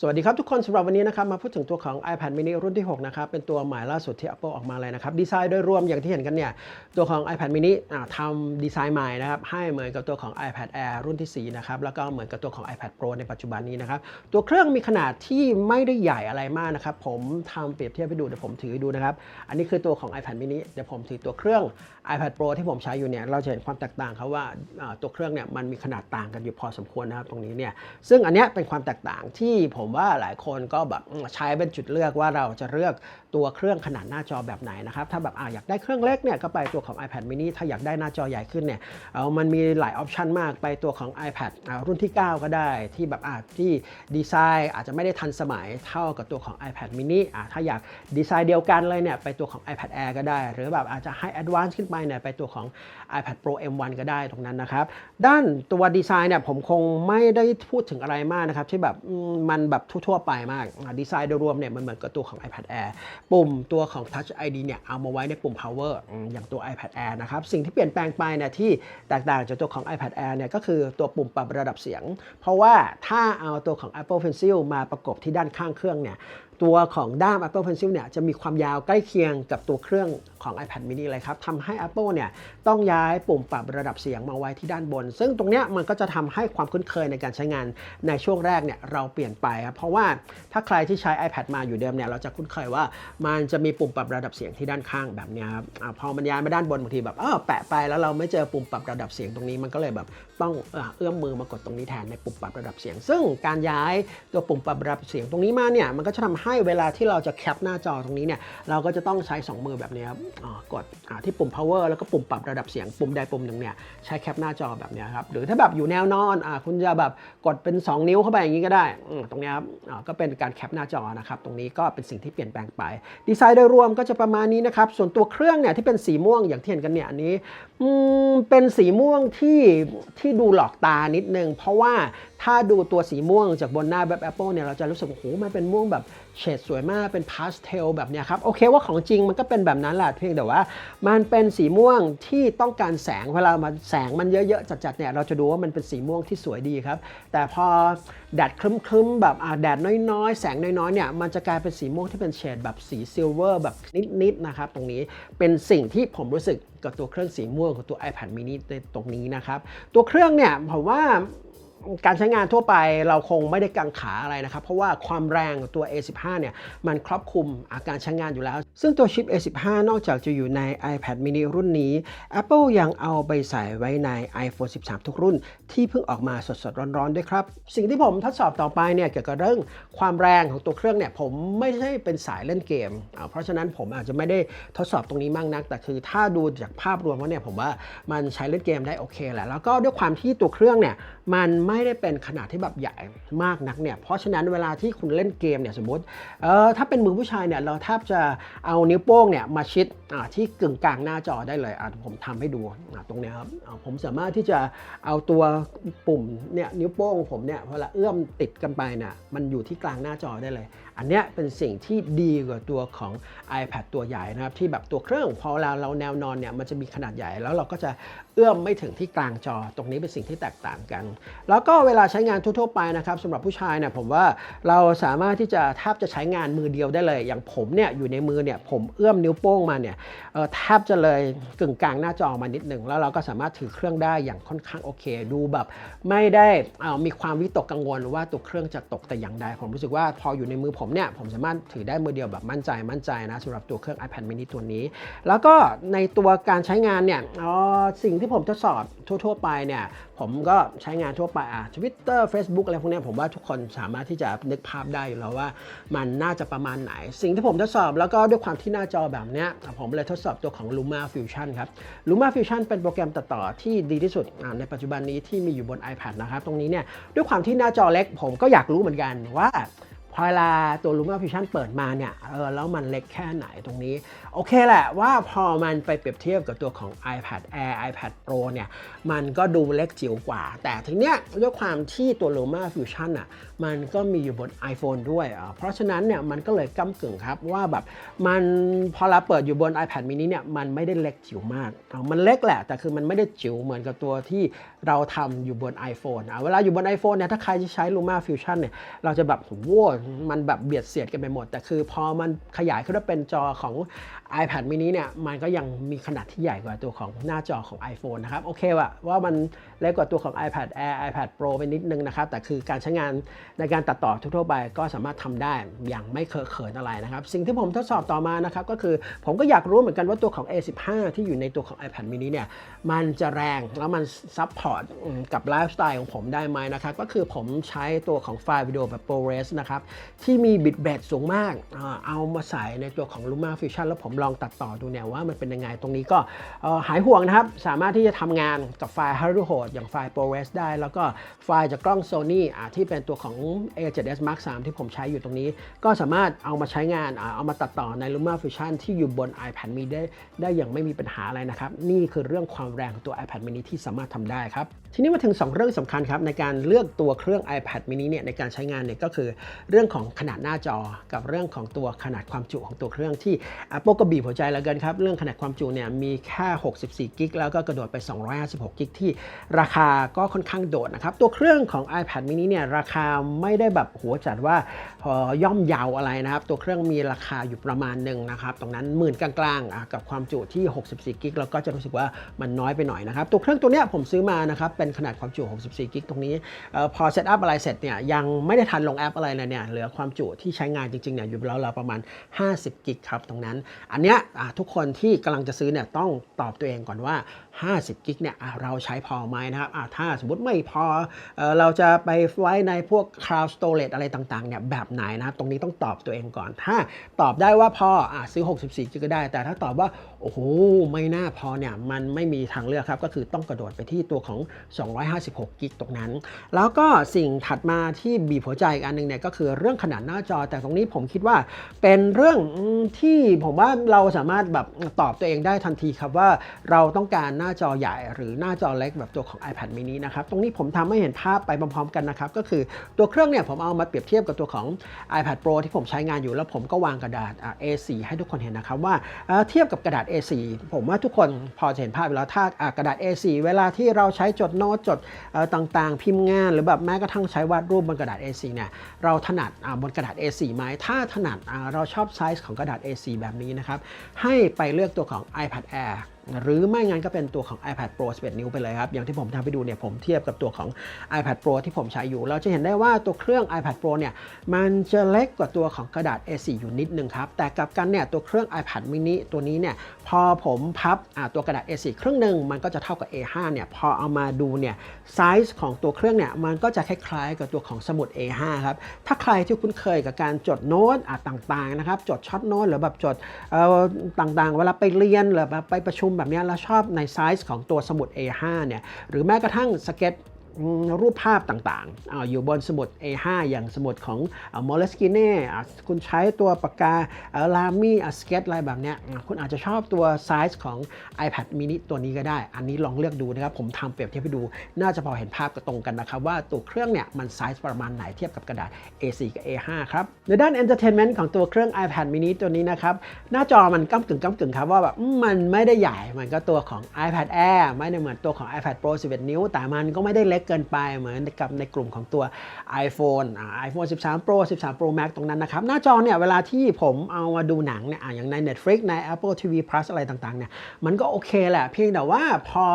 สวัสดีครับทุกคนสำหรับวันนี้นะครับมาพูดถึงตัวของ iPad mini รุ่นที่ 6 นะครับ เป็นตัวใหม่ล่าสุดที่ Apple ออกมาเลยนะครับ ดีไซน์โดยรวมอย่างที่เห็นกันเนี่ย ตัวของ iPad mini ทำดีไซน์ใหม่นะครับ ให้เหมือนกับตัวของ iPad Air รุ่นที่ 4 นะครับ แล้วก็เหมือนกับตัวของ iPad Pro ในปัจจุบันนี้นะครับ ตัวเครื่องมีขนาดที่ไม่ได้ใหญ่อะไรมากนะครับ ผมทำเปรียบเทียบให้ดูเดี๋ยวผมถือให้ดูนะครับ อันนี้คือตัวของ iPad mini เดี๋ยวผมถือตัวเครื่อง iPad Pro ที่ผมใช้อยู่เนี่ยเราจะเห็นความแตกต่างครับว่าอ่าตัวเครื่องเนี่ยมันมีขนาดต่างกันอยู่พอสมควรนะครับตรงนี้เนี่ยซึ่งอันเนี้ยเป็นความแตกต่างที่ผมมว่าหลายคนก็แบบใช้เป็นจุดเลือกว่าเราจะเลือก ตัวเครื่องขนาดหน้าจอแบบไหนนะครับถ้าแบบอาอยากได้เครื่องเล็กเนี่ยก็ไปตัวของ iPad mini ถ้าอยากได้หน้าจอใหญ่ขึ้นเนี่ยเออมันมีหลายออปชันมากไปตัวของ iPad อ่ารุ่นที่ 9 ก็ได้ที่แบบอ่าที่ดีไซน์อาจจะไม่ได้ทันสมัยเท่ากับตัวของ iPad mini อ่าถ้าอยากดีไซน์เดียวกันเลยเนี่ยไปตัวของ iPad Air ก็ได้ หรือแบบอาจจะให้ Advance ขึ้นไปเนี่ยไปตัวของ iPad Pro M1 ก็ได้ตรงนั้นนะครับ ด้านตัวดีไซน์เนี่ยผมคงไม่ได้พูดถึงอะไรมากนะครับที่แบบมันแบบทั่วๆไปมากดีไซน์โดยรวมเนี่ยมันเหมือนกับตัวของ iPad Air ปุ่มตัวของ Touch ID เนี่ยเอามาไว้ในปุ่ม power อย่างตัว iPad Air นะครับ สิ่งที่เปลี่ยนแปลงไปเนี่ยที่แตกต่างจากตัวของ iPad Air เนี่ยก็คือตัวปุ่มปรับระดับเสียง เพราะว่าถ้าเอาตัวของ Apple Pencil มาประกบที่ด้านข้างเครื่องเนี่ย ตัวของด้าม Apple Pencil เนี่ยจะมีความยาวใกล้เคียงกับตัวเครื่องของ iPad mini เลยครับทำให้ Apple เนี่ยต้องย้ายปุ่มปรับระดับเสียงมาไว้ที่ด้านบน ซึ่งตรงเนี้ยมันก็จะทำให้ความคุ้นเคยในการใช้งานในช่วงแรกเนี่ยเราเปลี่ยนไปครับเพราะว่าถ้าใครที่ใช้ iPad มาอยู่เดิมเนี่ยเราจะคุ้นเคยว่ามันจะมีปุ่มปรับระดับเสียงที่ด้านข้างแบบเนี้ยครับอพอมันย้ายมาด้านบนบางทีแบบเออแปะไปแล้วเราไม่เจอปุ่มปรับระดับเสียงตรงนี้มันก็เลยแบบต้องเอ่อเอื้อมมือมากดตรงนี้แทนในปุ่มปรับระดับเสียง ซึ่งการย้ายตัวปุ่มปรับระดับเสียงตรงนี้มาเนี่ยมันก็จะทำใให้เวลาที่เราจะแคปหน้าจอตรงนี้เนี่ยเราก็จะต้องใช้ 2 มือแบบนี้ครับกดที่ปุ่ม power แล้วก็ปุ่มปรับระดับเสียงปุ่มใดปุ่มหนึ่งเนี่ยใช้แคปหน้าจอแบบนี้ครับหรือถ้าแบบอยู่แนวนอนอคุณจะแบบกดเป็น 2 นิ้วเข้าไปอย่างนี้ก็ได้ ตรงนี้ครับก็เป็นการแคปหน้าจอนะครับตรงนี้ก็เป็นสิ่งที่เปลี่ยนแปลงไป ดีไซน์โดยรวมก็จะประมาณนี้นะครับส่วนตัวเครื่องเนี่ยที่เป็นสีม่วงอย่างที่เห็นกันเนี่ยอันนี้เป็นสีม่วงที่ที่ดูหลอกตานิดนึง เพราะว่าถ้าดูตัวสีม่วงจากบนหน้าแบบ Apple เนี่ยเราจะรู้สึกโอ้โหมันเป็นม่วงแบบเฉดสวยมากเป็นพาสเทลแบบเนี้ยครับ โอเคว่าของจริงมันก็เป็นแบบนั้นแหละเพียงแต่ว่า มันเป็นสีม่วงที่ต้องการแสงเวลามันแสงมันเยอะๆจัดๆเนี่ยเราจะดูว่ามันเป็นสีม่วงที่สวยดีครับ แต่พอแดดครึ้มๆแบบแดดน้อยๆ แสงน้อยๆเนี่ยมันจะกลายเป็นสีม่วงที่เป็นเฉดแบบสีซิลเวอร์แบบนิดๆนะครับตรงนี้เป็นสิ่งที่ผมรู้สึกกับตัวเครื่องสีม่วงของตัว iPad mini ในตรงนี้นะครับตัวเครื่องเนี่ยผมว่า การใช้งานทั่วไปเราคงไม่ได้กังขาอะไรนะครับ เพราะว่าความแรงของตัว A15 เนี่ยมันครอบคลุมอาการใช้งานอยู่แล้ว ซึ่งตัวชิป A15 นอกจากจะอยู่ใน iPad mini รุ่นนี้ Apple ยังเอาไปใส่ไว้ใน iPhone 13 ทุกรุ่น ที่เพิ่งออกมาสดๆร้อนๆด้วยครับ สิ่งที่ผมทดสอบต่อไปเนี่ยเกี่ยวกับเรื่องความแรงของตัวเครื่องเนี่ยผมไม่ใช่เป็นสายเล่นเกมอ่าเพราะฉะนั้นผมอาจจะไม่ได้ทดสอบตรงนี้มากนัก แต่คือถ้าดูจากภาพรวมแล้วเนี่ยผมว่ามันใช้เล่นเกมได้โอเคแหละแล้วก็ด้วยความที่ตัวเครื่องเนี่ยมันไม่ไม่ได้เป็นขนาดที่แบบใหญ่มากนักเนี่ยเพราะฉะนั้นเวลาที่คุณเล่นเกมเนี่ยสมมติเออถ้าเป็นมือผู้ชายเนี่ยเราแทบจะเอานิ้วโป้งเนี่ยมาชิดอ่าที่กึ่งกลางหน้าจอได้เลยอะผมทำให้ดูตรงเนี้ยครับผมสามารถที่จะเอาตัวปุ่มเนี่ยนิ้วโป้งผมเนี่ยเวลาเอื้อมติดกันไปเนี่ยมันอยู่ที่กลางหน้าจอได้เลย อันเนี้ยเป็นสิ่งที่ดีกว่าตัวของ iPad ตัวใหญ่นะครับที่แบบตัวเครื่องพอเวลาเราแนวนอนเนี่ยมันจะมีขนาดใหญ่แล้วเราก็จะเอื้อมไม่ถึงที่กลางจอ ตรงนี้เป็นสิ่งที่แตกต่างกัน แล้วก็เวลาใช้งานทั่วๆไปนะครับสำหรับผู้ชายเนี่ยผมว่าเราสามารถที่จะแทบจะใช้งานมือเดียวได้เลย อย่างผมเนี่ยอยู่ในมือเนี่ยผมเอื้อมนิ้วโป้งมาเนี่ยแทบจะเลยกึ่งกลางหน้าจอมานิดหนึ่งแล้วเราก็สามารถถือเครื่องได้อย่างค่อนข้างโอเค ดูแบบไม่ได้อ่อมีความวิตกกังวลว่าตัวเครื่องจะตกแต่อย่างใดผมรู้สึกว่าพออยู่ในมือผมมเนี่ยผมสามารถถือได้มือเดียวแบบมั่นใจมั่นใจนะสำหรับตัวเครื่อง iPad mini ตัวนี้ แล้วก็ในตัวการใช้งานเนี่ยสิ่งที่ผมทดสอบทั่ว ๆ ไปเนี่ยผมก็ใช้งานทั่วไปอะ Twitter Facebook อะไรพวกนี้ผมว่าทุกคนสามารถที่จะนึกภาพได้อยู่แล้วว่ามันน่าจะประมาณไหน สิ่งที่ผมทดสอบแล้วก็ด้วยความที่หน้าจอแบบเนี้ยผมเลยทดสอบตัวของ Luma Fusion ครับ Luma Fusion เป็นโปรแกรมตัดต่อที่ดีที่สุดในปัจจุบันนี้ที่มีอยู่บน iPad นะครับ ตรงนี้เนี่ยด้วยความที่หน้าจอเล็กผมก็อยากรู้เหมือนกันว่า พอเวลาตัว Luma Fusion เปิดมาเนี่ยเออแล้วมันเล็กแค่ไหนตรงนี้ โอเคแหละว่าพอมันไปเปรียบเทียบกับตัวของ iPad Air iPad Pro เนี่ยมันก็ดูเล็กจิ๋วกว่า แต่ทีเนี้ยด้วยความที่ตัว Luma Fusion อะมันก็มีอยู่บน iPhone ด้วยอะเพราะฉะนั้นเนี่ยมันก็เลยก้ากึ่งครับว่าแบบมันพอเราเปิดอยู่บน iPad mini เนี่ยมันไม่ได้เล็กจิ๋วมากอะมันเล็กแหละ แต่คือมันไม่ได้จิ๋วเหมือนกับตัวที่เราทำอยู่บน iPhone อะเวลาอยู่บน iPhone เนี่ยถ้าใครที่ใช้ Luma Fusion เนี่ยเราจะแบบโว้มันแบบเบียดเสียดกันไปหมด แต่คือพอมันขยายขึ้นมาเป็นจอของ iPad mini เนี่ยมันก็ยังมีขนาดที่ใหญ่กว่าตัวของหน้าจอของ iPhone นะครับ โอเคว่ะว่ามันเล็กกว่าตัวของ iPad Air iPad Pro ไปนิดนึงนะครับ แต่คือการใช้งานในการตัดต่อทั่วไปก็สามารถทำได้อย่างไม่เคอะเขินอะไรนะครับ สิ่งที่ผมทดสอบต่อมานะครับ ก็คือผมก็อยากรู้เหมือนกันว่าตัวของ A15 ที่อยู่ในตัวของ iPad mini เนี่ยมันจะแรงแล้วมันซัพพอร์ตกับไลฟ์สไตล์ของผมได้ไหมนะครับ ก็คือผมใช้ตัวของไฟล์วิดีโอแบบ ProRes นะครับที่มีบิตเบรสูงมากเอามาใส่ในตัวของ Luma Fusion แล้วผมลองตัดต่อดูเนี่ยว่ามันเป็นยังไง ตรงนี้ก็หายห่วงนะครับ สามารถที่จะทำงานกับไฟล์ h a r d w a r อย่างไฟล์ ProRes ได้ แล้วก็ไฟล์จากกล้อง Sony อ่าที่เป็นตัวของ A7S Mark 3ที่ผมใช้อยู่ตรงนี้ ก็สามารถเอามาใช้งานอเอามาตัดต่อใน Luma Fusion ที่อยู่บน iPad mini ได้ได้อย่างไม่มีปัญหาอะไรนะครับ นี่คือเรื่องความแรงของตัว iPad mini ที่สามารถทำได้ครับ ทีนี้มาถึง 2 เรื่องสำคัญครับในการเลือกตัวเครื่อง iPad mini เนี่ยในการใช้งานเนี่ยก็คือเรื่องของขนาดหน้าจอกับเรื่องของตัวขนาดความจุของตัวเครื่องที่ Apple ก็บีบหัวใจแล้วกันครับ เรื่องขนาดความจุเนี่ยมีแค่ 64 กิกแล้วก็กระโดดไป 256 กิกที่ราคาก็ค่อนข้างโดดนะครับ ตัวเครื่องของ iPad mini เนี่ยราคาไม่ได้แบบหัวจัดว่าเอ่อย่อมยาวอะไรนะครับ ตัวเครื่องมีราคาอยู่ประมาณหนึ่งนะครับ ตรงนั้นหมื่นกลางๆกับความจุที่ 64 กิกแล้วก็จะรู้สึกว่ามันน้อยไปหน่อยนะครับ ตัวเครื่องตัวเนี้ยผมซื้อมานะครับเป็นขนาดความจุ 64 กิกตรงนี้พอเซตอัพอะไรเสร็จเนี่ยยังไม่ได้ทันลงแอปอะไรเลยเนี่ยเหลือความจุที่ใช้งานจริงๆเนี่ยอยู่แล้วเราประมาณ 50 กิกครับตรงนั้น อันเนี้ยทุกคนที่กำลังจะซื้อเนี่ยต้องตอบตัวเองก่อนว่า 50 กิกเนี่ยเราใช้พอไหมนะครับถ้าสมมติไม่พอเราจะไปไว้ในพวก cloud storage อะไรต่างๆเนี่ยแบบไหนนะครับตรงนี้ต้องตอบตัวเองก่อน ถ้าตอบได้ว่าพออซื้อ 64 กิกก็ได้ แต่ถ้าตอบว่า อ้โห ไม่น่าพอเนี่ย มันไม่มีทางเลือกครับ ก็คือต้องกระโดดไปที่ตัวของ 256 กิกตรงนั้น แล้วก็สิ่งถัดมาที่บีบหัวใจอีกอันหนึงเนี่ย ก็คือเรื่องขนาดหน้าจอ แต่ตรงนี้ผมคิดว่าเป็นเรื่องที่ผมว่าเราสามารถแบบตอบตัวเองได้ทันทีครับว่าเราต้องการหน้าจอใหญ่หรือหน้าจอเล็กแบบตัวของ iPad mini นะครับ ตรงนี้ผมทำให้เห็นภาพไปพร้อมๆกันนะครับ ก็คือตัวเครื่องเนี่ยผมเอามาเปรียบเทียบกับตัวของ iPad Pro ที่ผมใช้งานอยู่แล้วผมก็วางกระดาษ A4 ให้ทุกคนเห็นนะครับว่าเอ่อเทียบกับกระดาษ A4 ผมว่าทุกคนพอจะเห็นภาพอยู่แล้วถ้ากระดาษ A4 เวลาที่เราใช้จดโน้ตจดต่างๆ พิมพ์งาน หรือแบบแม้กระทั่งใช้วาดรูปบนกระดาษ A4 เนี่ยเราถนัดบนกระดาษ A4 ไหมถ้าถนัดเราชอบไซส์ของกระดาษ A4 แบบนี้นะครับให้ไปเลือกตัวของ iPad Air หรือไม่งั้นก็เป็นตัวของ iPad Pro 11 นิ้วไปเลยครับ อย่างที่ผมทำให้ดูเนี่ยผมเทียบกับตัวของ iPad Pro ที่ผมใช้อยู่ เราจะเห็นได้ว่าตัวเครื่อง iPad Pro เนี่ยมันจะเล็กกว่าตัวของกระดาษ A4 อยู่นิดนึงครับ แต่กลับกันเนี่ยตัวเครื่อง iPad mini ตัวนี้เนี่ย พอผมพับตัวกระดาษ A4 ครึ่งหนึ่งมันก็จะเท่ากับ A5 เนี่ยพอเอามาดูเนี่ยไซส์ของตัวเครื่องเนี่ยมันก็จะคล้ายๆกับตัวของสมุด A5 ครับถ้าใครที่คุ้นเคยกับการจดโน้ตต่างๆนะครับจดช็อตโน้ตหรือแบบจดต่างๆ เวลาไปเรียนหรือแบบไปประชุมแบบนี้ยแล้วชอบในไซส์ของตัวสมุด A5 เนี่ยหรือแม้กระทั่งสเก็ต รูปภาพต่างๆอาอยู่บนสมุด A5 อย่างสมุดของมอลเลสกิเน่คุณใช้ตัวปากกาลามี่สเก็ตอะไรแบบเนี้ยคุณอาจจะชอบตัวไซส์ของ iPad mini ตัวนี้ก็ได้ อันนี้ลองเลือกดูนะครับ ผมทำเปรียบเทียบให้ดู น่าจะพอเห็นภาพกระตรงกันนะครับ ว่าตัวเครื่องเนี่ยมันไซส์ประมาณไหนเทียบกับกระดาษ A4 กับ A5 ครับ ในด้าน Entertainment ของตัวเครื่อง iPad mini ตัวนี้นะครับ หน้าจอมันก้ากึ่งก้ากึ่งครับว่าแบบมันไม่ได้ใหญ่เหมือนกับตัวของ iPad Air ไม่ได้เหมือนตัวของ iPad Pro 11 นิ้ว แต่มันก็ไม่ได้เล็กเกินไปเหมือนกับในกลุ่มของตัว iPhone อ่า iPhone 13 Pro 13 Pro Max ตรงนั้นนะครับ หน้าจอเนี่ยเวลาที่ผมเอามาดูหนังเนี่ยออย่างใน Netflix ใน Apple TV Plus อะไรต่างๆเนี่ยมันก็โอเคแหละ เพียงแต่ว่าพอ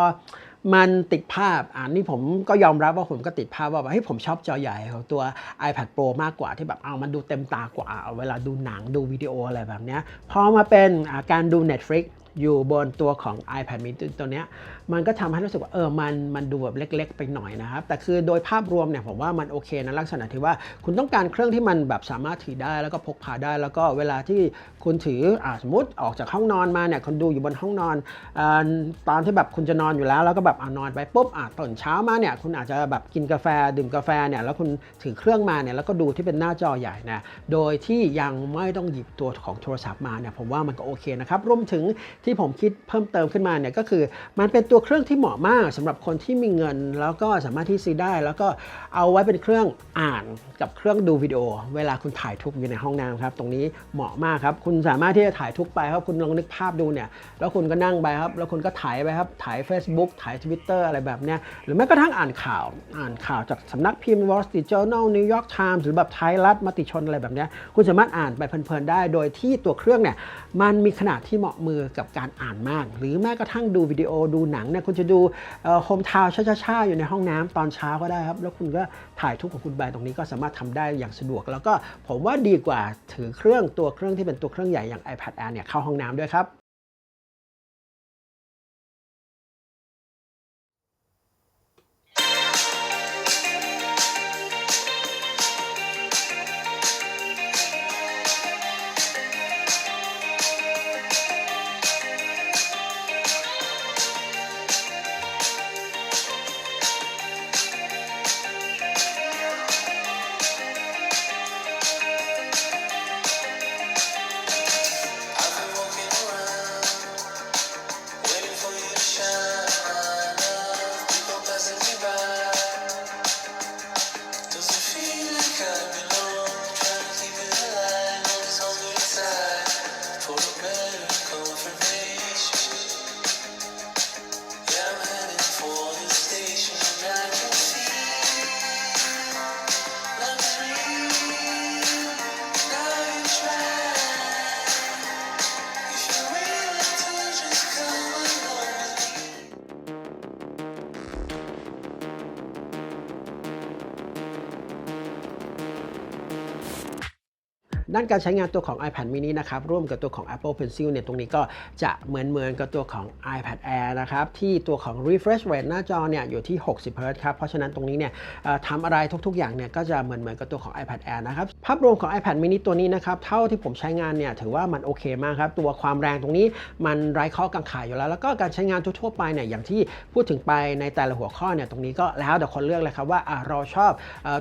มันติดภาพอ่านี่ผมก็ยอมรับว่าผมก็ติดภาพว่าแบบเฮ้ยผมชอบจอใหญ่ของตัว iPad Pro มากกว่าที่แบบเอามันดูเต็มตากว่า เวลาดูหนังดูวิดีโออะไรแบบเนี้ยพอมาเป็นการดู Netflix อยู่บนตัวของ iPad mini ตัวเนี้ย มันก็ทำให้รู้สึกว่าเออมันมันดูแบบเล็ก ๆ ไปหน่อยนะครับ แต่คือโดยภาพรวมเนี่ยผมว่ามันโอเคนะลักษณะที่ว่าคุณต้องการเครื่องที่มันแบบสามารถถือได้แล้วก็พกพาได้ แล้วก็เวลาที่คุณถืออ่าสมมติออกจากห้องนอนมาเนี่ยคุณดูอยู่บนห้องนอนอาตอนที่แบบคุณจะนอนอยู่แล้ว แล้วก็แบบอนอนไปปุ๊บอ่าตื่นเช้ามาเนี่ยคุณอาจจะแบบกินกาแฟดื่มกาแฟเนี่ยแล้วคุณถือเครื่องมาเนี่ยแล้วก็ดูที่เป็นหน้าจอใหญ่นะโดยที่ยังไม่ต้องหยิบตัวของโทรศัพท์มาเนี่ยผมว่ามันก็โอเคนะครับรวมถึงที่ผมคิดเพิ่มเติมขึ้นมาเนี่ยก็คือมันเป็นตัวเครื่องที่เหมาะมากสำหรับคนที่มีเงิน แล้วก็สามารถที่ซื้อได้ แล้วก็เอาไว้เป็นเครื่องอ่านกับเครื่องดูวิดีโอ เวลาคุณถ่ายทุกอยู่ในห้องน้ำครับ ตรงนี้เหมาะมากครับ คุณสามารถที่จะถ่ายทุกไปครับคุณลองนึกภาพดูเนี่ย แล้วคุณก็นั่งไปครับ แล้วคุณก็ถ่ายไปครับ ถ่าย Facebook ถ่าย Twitter อะไรแบบเนี้ย หรือแม้กระทั่งอ่านข่าว อ่านข่าวจากสำนักพิมพ์ Wall Street Journal New York Times หรือแบบไทยรัฐมติชนอะไรแบบเนี้ย คุณสามารถอ่านไปเพลินๆได้ โดยที่ตัวเครื่องเนี่ย มันมีขนาดที่เหมาะมือกับการอ่านมาก หรือแม้กระทั่งดูวิดีโอดูหนังเนี่ยคุณจะดูโฮมทาวช้าๆอยู่ในห้องน้ำตอนเช้าก็ได้ครับ แล้วคุณก็ถ่ายทุกของคุณไปตรงนี้ก็สามารถทำได้อย่างสะดวก แล้วก็ผมว่าดีกว่าถือเครื่องตัวเครื่องที่เป็นตัวเครื่องใหญ่อย่าง iPad Air เนี่ยเข้าห้องน้ำด้วยครับ ด้านการใช้งานตัวของ iPad mini นะครับร่วมกับตัวของ Apple Pencil เนี่ยตรงนี้ก็จะเหมือนเหมือนกับตัวของ iPad Air นะครับที่ตัวของ refresh rate หน้าจอเนี่ยอยู่ที่ 60 Hz ครับเพราะฉะนั้นตรงนี้เนี่ยทำอะไรทุกๆ อย่างเนี่ยก็จะเหมือนเหมือนกับตัวของ iPad Air นะครับภาพรวมของ iPad mini ตัวนี้นะครับเท่าที่ผมใช้งานเนี่ยถือว่ามันโอเคมากครับตัวความแรงตรงนี้มันไร้ข้อกังขาอยู่แล้ว แล้วก็การใช้งานทั่วๆไปเนี่ยอย่างที่พูดถึงไปในแต่ละหัวข้อเนี่ยตรงนี้ก็แล้วแต่คนเลือกเลยครับว่าเราชอบ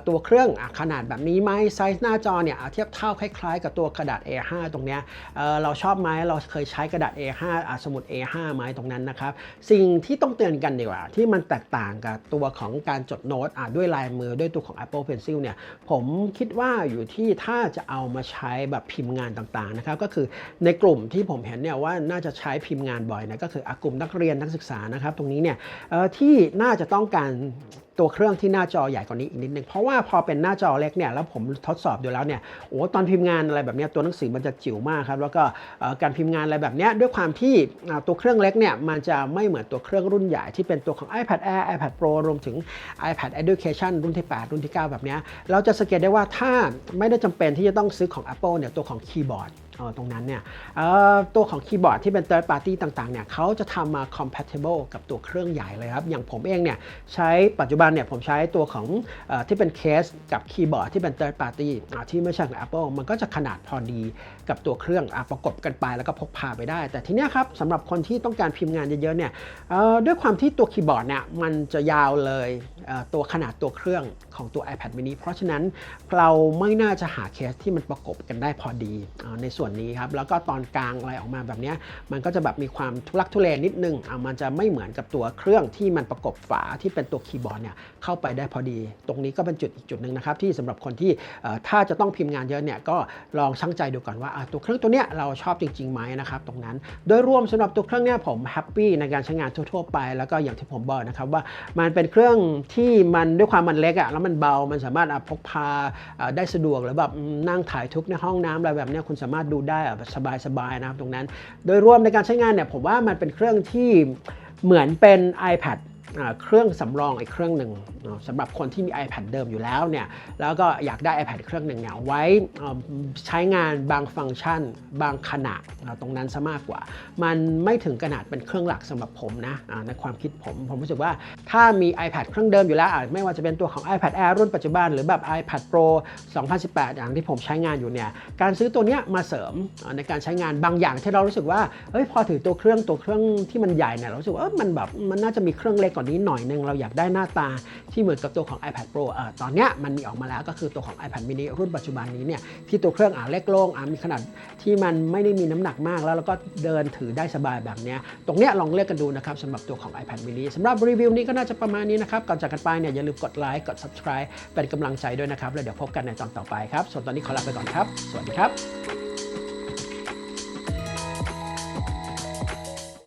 ตัวเครื่องขนาดแบบนี้ไหมไซส์หน้าจอเนี่ยเทียบเท่าคล้ายๆกับตัวกระดาษ A5 ตรงเนี้ยเเราชอบไหมเราเคยใช้กระดาษ A5 อะสมุด A5 ไหมตรงนั้นนะครับสิ่งที่ต้องเตือนกันดีกว่า ที่มันแตกต่างกับตัวของการจดโน้ตอะด้วยลายมือด้วยตัวของ Apple Pencil เนี่ยผมคิดว่าอยู่ที่ถ้าจะเอามาใช้แบบพิมพ์งานต่างๆนะครับก็คือในกลุ่มที่ผมเห็นเนี่ยว่าน่าจะใช้พิมพ์งานบ่อยนะก็คืออกลุ่มนักเรียนนักศึกษานะครับตรงนี้เนี่ยที่น่าจะต้องการ ตัวเครื่องที่หน้าจอใหญ่กว่านี้อีกนิดนึง เพราะว่าพอเป็นหน้าจอเล็กเนี่ยแล้วผมทดสอบดูแล้วเนี่ยโอ้ตอนพิมพ์งานอะไรแบบเนี้ยตัวหนังสือมันจะจิ๋วมากครับแล้วก็การพิมพ์งานอะไรแบบเนี้ยด้วยความที่ตัวเครื่องเล็กเนี่ยมันจะไม่เหมือนตัวเครื่องรุ่นใหญ่ที่เป็นตัวของ iPad Air iPad Pro รวมถึง iPad Education รุ่นที่ 8 รุ่นที่ 9 แบบเนี้ยเราจะสังเกตได้ว่าถ้าไม่ได้จำเป็นที่จะต้องซื้อของ Apple เนี่ยตัวของคีย์บอร์ด ตรงนั้นเนี่ยตัวของคีย์บอร์ดที่เป็น third party ต่างๆเนี่ยเขาจะทำมา compatible กับตัวเครื่องใหญ่เลยครับ อย่างผมเองเนี่ยใช้ปัจจุบันเนี่ยผมใช้ตัวของอที่เป็นเคสกับคีย์บอร์ดที่เป็น third party ที่ไม่ใช่ของ Apple มันก็จะขนาดพอดีกับตัวเครื่องอประกบกันไปแล้วก็พกพาไปได้ แต่ทีเนี้ยครับสำหรับคนที่ต้องการพิมพ์งานเยอะๆเนี่ยด้วยความที่ตัวคีย์บอร์ดเนี่ยมันจะยาวเลยตัวขนาดตัวเครื่องของตัว iPad mini เพราะฉะนั้นเราไม่น่าจะหาเคสที่มันประกบกันได้พอดีอในส่วนนี้ครับแล้วก็ตอนกลางอะไรออกมาแบบนี้มันก็จะแบบมีความทุลักทุเลนิดนึงอ่ามันจะไม่เหมือนกับตัวเครื่องที่มันประกบฝาที่เป็นตัวคีย์บอร์ดเนี่ยเข้าไปได้พอดี ตรงนี้ก็เป็นจุดอีกจุดหนึ่งนะครับที่สำหรับคนที่ถ้าจะต้องพิมพ์งานเยอะเนี่ยก็ลองชั่งใจดูก่อนว่าตัวเครื่องตัวเนี้ยเราชอบจริงๆไหมนะครับตรงนั้นโดยรวมสำหรับตัวเครื่องเนี่ยผมแฮปปี้ในการใช้งานทั่วๆไป แล้วก็อย่างที่ผมบอกนะครับว่ามันเป็นเครื่องที่มันด้วยความมันเล็กอะแล้วมันเบามันสามารถพกพาได้สะดวกหรือแบบนั่งถ่ายทุกในห้องน้ำอะไรแบบเนี้ยคุณสามารถดูได้แบบสบายๆนะครับตรงนั้น โดยรวมในการใช้งานเนี่ยผมว่ามันเป็นเครื่องที่เหมือนเป็น iPad เครื่องสำรองอีกเครื่องหนึ่งสำหรับคนที่มี iPad เดิมอยู่แล้วเนี่ยแล้วก็อยากได้ iPad เครื่องหนึ่งเนี่ยไว้ใช้งานบางฟังก์ชัน บางขนาดตรงนั้นซะมากกว่า มันไม่ถึงขนาดเป็นเครื่องหลักสำหรับผมนะในความคิดผม ผมรู้สึกว่าถ้ามี iPad เครื่องเดิมอยู่แล้ว ไม่ว่าจะเป็นตัวของ iPad Air รุ่นปัจจุบัน หรือแบบ iPad Pro 2018 อย่างที่ผมใช้งานอยู่เนี่ยการซื้อตัวเนี้ยมาเสริมในการใช้งานบางอย่างที่เรารู้สึกว่าเฮ้ยพอถือตัวเครื่องตัวเครื่องที่มันใหญ่เนี่ยเรารู้สึกว่าเอ้ยมันแบบมันน่าจะมีเครื่องเล็กว่านี้หน่อยนึง เราอยากได้หน้าตาที่เหมือนกับตัวของ iPad Pro เอ่อตอนเนี้ยมันมีออกมาแล้วก็คือตัวของ iPad mini รุ่นปัจจุบันนี้เนี่ยที่ตัวเครื่องอ่าเล็กลงอ่ามีขนาดที่มันไม่ได้มีน้ำหนักมากแล้วแล้วก็เดินถือได้สบายแบบเนี้ยตรงเนี้ยลองเลือกกันดูนะครับสำหรับตัวของ iPad mini สำหรับรีวิวนี้ก็น่าจะประมาณนี้นะครับก่อนจากกันไปเนี่ยอย่าลืมกดไลค์กด subscribe เป็นกำลังใจด้วยนะครับแล้วเดี๋ยวพบกันในตอนต่อไปครับส่วนตอนนี้ขอลาไปก่อนครับ สวัสดีครับ